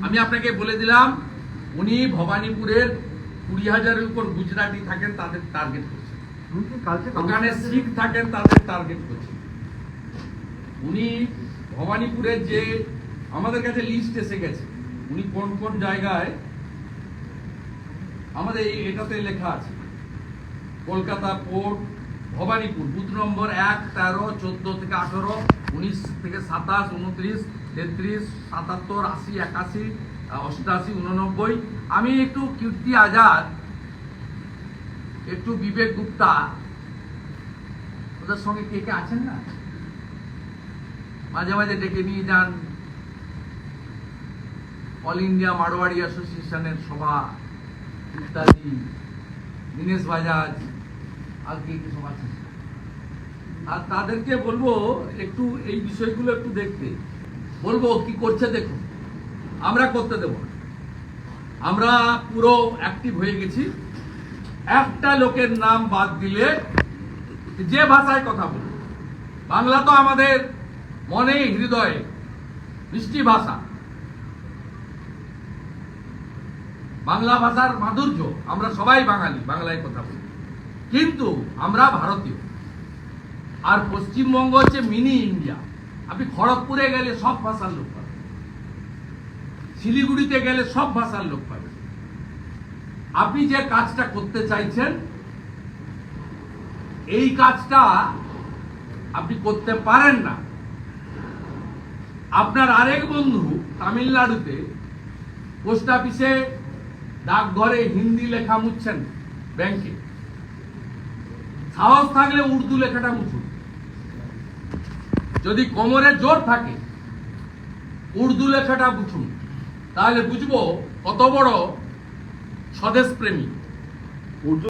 আমি আপনাকে বলে দিলাম উনি ভবানীপুরের কুড়ি হাজারের উপর গুজরাটি থাকেন তাদের টার্গেট করছেন ওখানে শিখ থাকেন তাদের টার্গেট করছেন উনি ভবানীপুরের যে আমাদের কাছে লিস্ট এসে গেছে উনি কোন কোন জায়গায়? আমাদের এই এটাতে লেখা আছে Kolkata port Bhabanipur, booth number এক, তেরো, চোদ্দ থেকে আঠেরো, উনিশ থেকে সাতাশ, উনত্রিশ, তেত্রিশ, সাতাত্তর, আশি, একাশি, অষ্টাশি, উননব্বই। আমি একটু কীর্তি আজাদ, একটু বিবেক গুপ্তা, ওদের সঙ্গে কে কে আছেন না? মাঝে মাঝে ডেকে নিয়ে যান। অল ইন্ডিয়া মারোয়াড়ি অ্যাসোসিয়েশনের সভা, ইত্যাদি। দীনেশ বাজাজ আর কে কে আছে। আর তাদেরকে বলব, একটু এই বিষয়গুলো একটু দেখতে। বলব, কি করছে দেখুন। আমরা করতে দেব আমরা পুরো অ্যাক্টিভ হয়ে গেছি। একটা লোকের নাম বাদ দিলে যে ভাষায় কথা বলবে। বাংলা তো আমাদের মনে, হৃদয়ে, মিষ্টি ভাষা। বাংলা ভাষার মাধুর্য আমরা সবাই বাঙালি, বাংলায় কথা বলি। কিন্তু আমরা ভারতীয়। আর পশ্চিমবঙ্গ হচ্ছে মিনি ইন্ডিয়া আপনি খড়গপুরে গেলে সব ভাষার লোক পাবেন। শিলিগুড়িতে গেলে সব ভাষার লোক পাবেন। আপনি যে কাজটা করতে চাইছেন, এই কাজটা আপনি করতে পারেন না। আপনার আরেক বন্ধু তামিলনাড়ুতে, পোস্ট অফিসে ডাকঘরে হিন্দি লেখা মুচ্ছেন ব্যাংকে। সাহস থাকলে উর্দু লেখাটা উঠুন যদি কোমরে জোর থাকে, উর্দু লেখাটা বুঝুন। তাহলে বুঝব কত বড় স্বদেশ প্রেমী। উর্দু